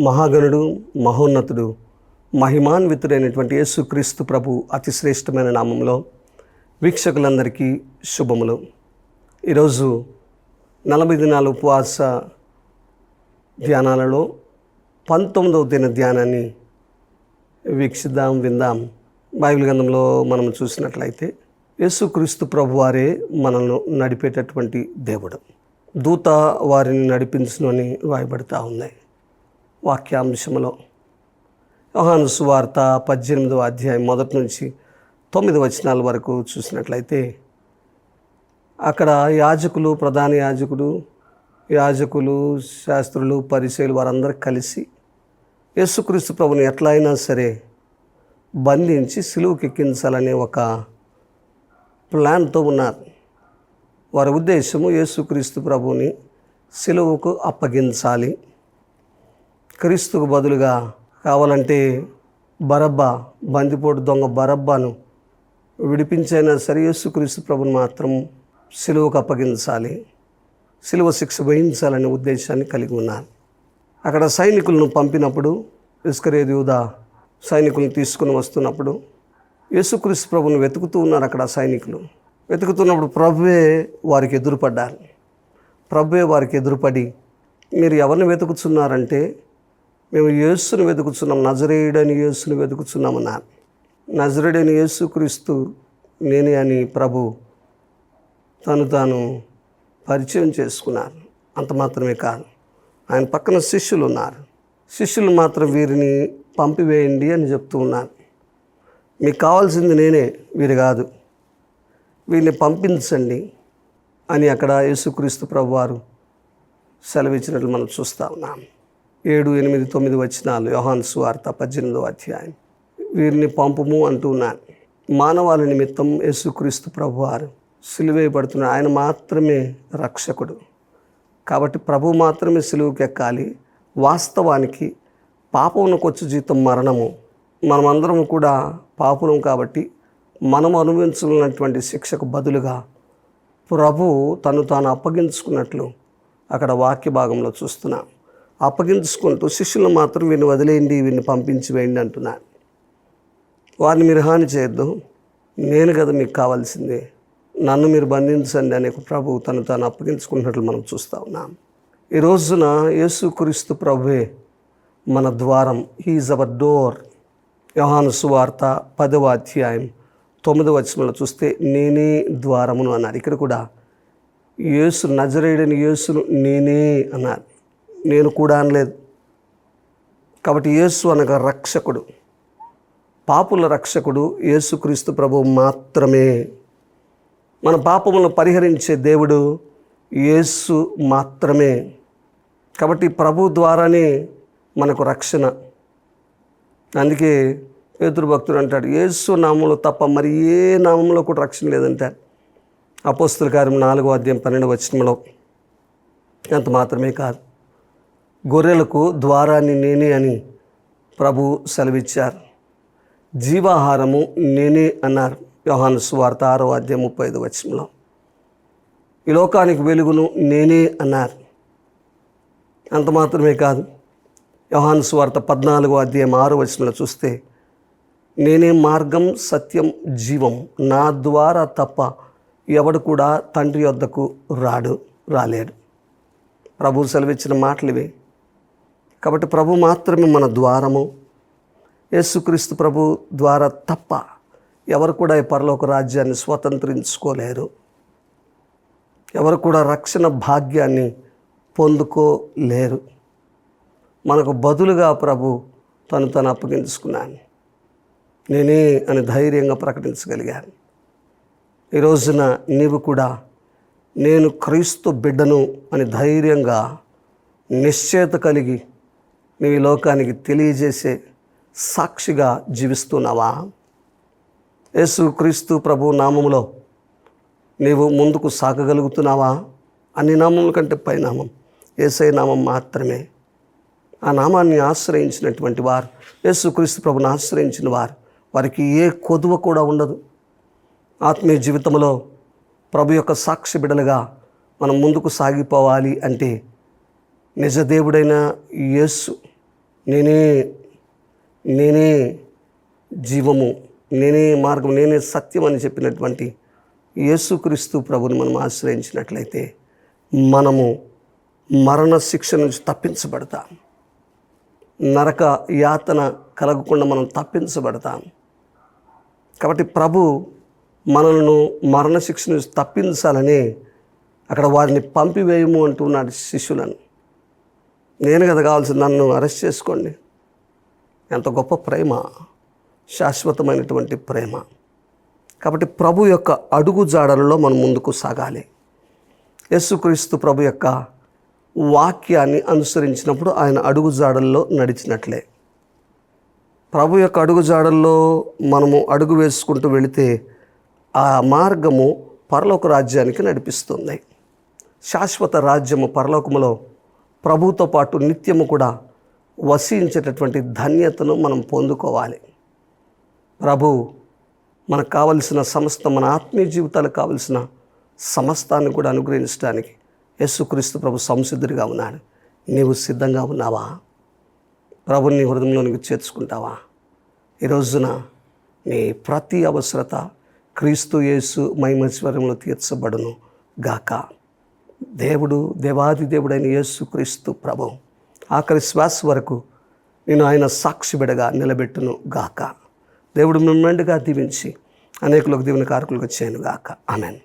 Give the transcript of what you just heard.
మహాగణుడు మహోన్నతుడు మహిమాన్వితుడైనటువంటి యేసుక్రీస్తు ప్రభు అతి శ్రేష్టమైన నామంలో వీక్షకులందరికీ శుభములు. ఈరోజు నలభై దినాల ఉపవాస ధ్యానాలలో పంతొమ్మిదవ దిన ధ్యానాన్ని వీక్షిద్దాం విందాం. బైబిల్ గ్రంథంలో మనం చూసినట్లయితే యేసుక్రీస్తు ప్రభు వారే మనల్ని నడిపేటటువంటి దేవుడు. దూత వారిని నడిపించునని అని రాయబడతా ఉన్నాయి. వాక్యాంశంలో యోహాను సువార్త పద్దెనిమిదవ అధ్యాయం మొదటి నుంచి తొమ్మిది వచనాల వరకు చూసినట్లయితే అక్కడ యాజకులు ప్రధాన యాజకుడు యాజకులు శాస్త్రులు పరిచయులు వారందరూ కలిసి యేసుక్రీస్తు ప్రభుని ఎట్లా అయినా సరే బంధించి సిలువుకి ఎక్కించాలనే ఒక ప్లాన్తో ఉన్నారు. వారి ఉద్దేశము యేసుక్రీస్తు ప్రభుని సిలువుకు అప్పగించాలి. క్రీస్తుకు బదులుగా కావాలంటే బరబ్బా బందిపోటు దొంగ బరబ్బాను విడిపించైనా సరే యేసుక్రీస్తు ప్రభుని మాత్రం సిలువకు అప్పగించాలి. సిలువ శిక్ష వహించాలనే ఉద్దేశాన్ని కలిగి ఉన్నారు అక్కడ సైనికులను పంపినప్పుడు ఇస్కరేదియూదా సైనికులను తీసుకుని వస్తున్నప్పుడు యేసుక్రీస్తు ప్రభుని వెతుకుతూ ఉన్నారు అక్కడ సైనికులు. వెతుకుతున్నప్పుడు ప్రభువే వారికి ఎదురుపడ్డారు. ప్రభువే వారికి ఎదురుపడి మీరు ఎవరిని వెతుకుతున్నారంటే మేము యేసును వెతుకుతున్నాం నజరేయుడని యేసును వెతుకుతున్నామన్నారు నజరేయుడని యేసుక్రీస్తు నేనే అని ప్రభు తను తాను పరిచయం చేసుకున్నారు. అంత మాత్రమే కాదు ఆయన పక్కన శిష్యులు ఉన్నారు. శిష్యులు మాత్రం వీరిని పంపివేయండి అని చెప్తూ ఉన్నారు. మీకు కావాల్సింది నేనే వీరు కాదు. వీరిని పంపించండి అని అక్కడ యేసుక్రీస్తు ప్రభు వారు సెలవిచ్చినట్లు మనం చూస్తూ ఉన్నాము ఏడు ఎనిమిది తొమ్మిది వచనాలు యోహాన్ సువార్త పద్దెనిమిదో అధ్యాయం. వీరిని పంపము అంటున్నాను మానవాళి నిమిత్తం యేసుక్రీస్తు ప్రభు వారు సిలువేయబడుతున్న ఆయన మాత్రమే రక్షకుడు. కాబట్టి ప్రభు మాత్రమే సిలువుకి ఎక్కాలి వాస్తవానికి పాపమునకు వచ్చి జీతం మరణము. మనమందరం కూడా పాపులం కాబట్టి మనం అనుభవించుకున్నటువంటి శిక్షకు బదులుగా ప్రభు తను తాను అప్పగించుకున్నట్లు అక్కడ వాక్య భాగంలో చూస్తున్నాం. అప్పగించుకుంటూ శిష్యులు మాత్రం వీరిని వదిలేయండి వీరిని పంపించి వేయండి అంటున్నాను వారిని మీరు హాని చేయొద్దు. నేను కదా మీకు కావాల్సింది. నన్ను మీరు బంధించండి అనే ప్రభు తను తాను అప్పగించుకున్నట్లు మనం చూస్తూ ఉన్నాం. ఈ రోజున యేసుక్రీస్తు ప్రభువే మన ద్వారం. హీజ్ అవర్ డోర్ యోహాను సువార్త పదవ అధ్యాయం తొమ్మిదవ వచనంలో చూస్తే నేనే ద్వారమును అన్నారు. ఇక్కడ కూడా యేసు నజరేయుడని యేసును నేనే అన్నారు. నేను కూడా అనలేదు. కాబట్టి యేసు అనగా రక్షకుడు. పాపుల రక్షకుడు యేసుక్రీస్తు ప్రభు మాత్రమే. మన పాపములను పరిహరించే దేవుడు యేసు మాత్రమే. కాబట్టి ప్రభు ద్వారానే మనకు రక్షణ. అందుకే పేతురు భక్తుడు అంటాడు యేసు నామంలో తప్ప మరి ఏ నామంలో కూడా రక్షణ లేదంటాడు అపోస్తుల కార్యం నాలుగో అధ్యాయం పన్నెండు వచనంలో. అంత మాత్రమే కాదు. గొర్రెలకు ద్వారాన్ని నేనే అని ప్రభు సెలవిచ్చారు. జీవాహారము నేనే అన్నారు. యోహాను స్వార్థ ఆరో అధ్యాయం ముప్పై ఐదు వచ్చంలో ఈ లోకానికి వెలుగును నేనే అన్నారు. అంత మాత్రమే కాదు. యోహాను స్వార్థ పద్నాలుగో అధ్యాయం ఆరో వచనంలో చూస్తే నేనే మార్గం సత్యం జీవం నా ద్వారా తప్ప ఎవడు కూడా తండ్రి వద్దకు రాడు రాలేడు. ప్రభు సెలవిచ్చిన మాటలు ఇవి కాబట్టి ప్రభు మాత్రమే మన ద్వారము. యేసుక్రీస్తు ప్రభు ద్వారా తప్ప ఎవరు కూడా ఈ పరలోక రాజ్యాన్ని స్వతంత్రించుకోలేరు. ఎవరు కూడా రక్షణ భాగ్యాన్ని పొందుకోలేరు. మనకు బదులుగా ప్రభు తను తను అప్పగించుకున్నాను. నేనే అని ధైర్యంగా ప్రకటించగలిగాను. ఈ రోజున నీవు కూడా నేను క్రీస్తు బిడ్డను అని ధైర్యంగా నిశ్చయత కలిగి నీ లోకానికి తెలియజేసే సాక్షిగా జీవిస్తున్నావా? యేసు క్రీస్తు ప్రభు నామములో నీవు ముందుకు సాగగలుగుతున్నావా? అన్ని నామముల కంటే పైనామం ఏసై నామం మాత్రమే. ఆ నామాన్ని ఆశ్రయించినటువంటి వారు యేసుక్రీస్తు ప్రభుని ఆశ్రయించిన వారు వారికి ఏ కొదువ కూడా ఉండదు. ఆత్మీయ జీవితంలో ప్రభు యొక్క సాక్షి బిడలుగా మనం ముందుకు సాగిపోవాలి అంటే నిజదేవుడైన యేసు నేనే నేనే జీవము నేనే మార్గం నేనే సత్యం అని చెప్పినటువంటి యేసుక్రీస్తు ప్రభుని మనం ఆశ్రయించినట్లయితే మనము మరణ శిక్ష నుంచి తప్పించబడతాం. నరక యాతన కలగకుండా మనం తప్పించబడతాం. కాబట్టి ప్రభు మనలను మరణశిక్ష నుంచి తప్పించాలని అక్కడ వారిని పంపివేయము అంటున్నాడు శిష్యులను. నేను కదా కావాల్సింది నన్ను అరెస్ట్ చేసుకోండి. ఎంత గొప్ప ప్రేమ శాశ్వతమైనటువంటి ప్రేమ. కాబట్టి ప్రభు యొక్క అడుగు జాడలలో మనం ముందుకు సాగాలి. యేసుక్రీస్తు ప్రభు యొక్క వాక్యాన్ని అనుసరించినప్పుడు ఆయన అడుగు జాడల్లో నడిచినట్లే. ప్రభు యొక్క అడుగు జాడల్లో మనము అడుగు వేసుకుంటూ వెళితే ఆ మార్గము పరలోక రాజ్యానికి నడిపిస్తుంది. శాశ్వత రాజ్యము పరలోకములో ప్రభుతో పాటు నిత్యము కూడా వసించేటటువంటి ధన్యతను మనం పొందుకోవాలి. ప్రభు మనకు కావలసిన సమస్త మన ఆత్మీయ జీవితాలకు కావలసిన సమస్తాన్ని కూడా అనుగ్రహించడానికి యేసుక్రీస్తు ప్రభు సంసిద్ధుడిగా ఉన్నాడు. నీవు సిద్ధంగా ఉన్నావా? ప్రభుని హృదయంలోనికి చేర్చుకుంటావా? ఈ రోజున నీ ప్రతి అవసరత క్రీస్తు యేసు మహిమశ్వర్యంలో తీర్చబడును గాక. దేవుడు దేవాది దేవుడైన యేసు క్రీస్తు ప్రభు. ఆఖరి శ్వాస వరకు నేను ఆయన సాక్షి బిడగా నిలబెట్టును గాక. దేవుడు మిమ్మల్నిగా దీవించి అనేకులకు దీవెన కారకులుగా చేయను గాక. ఆమెన్.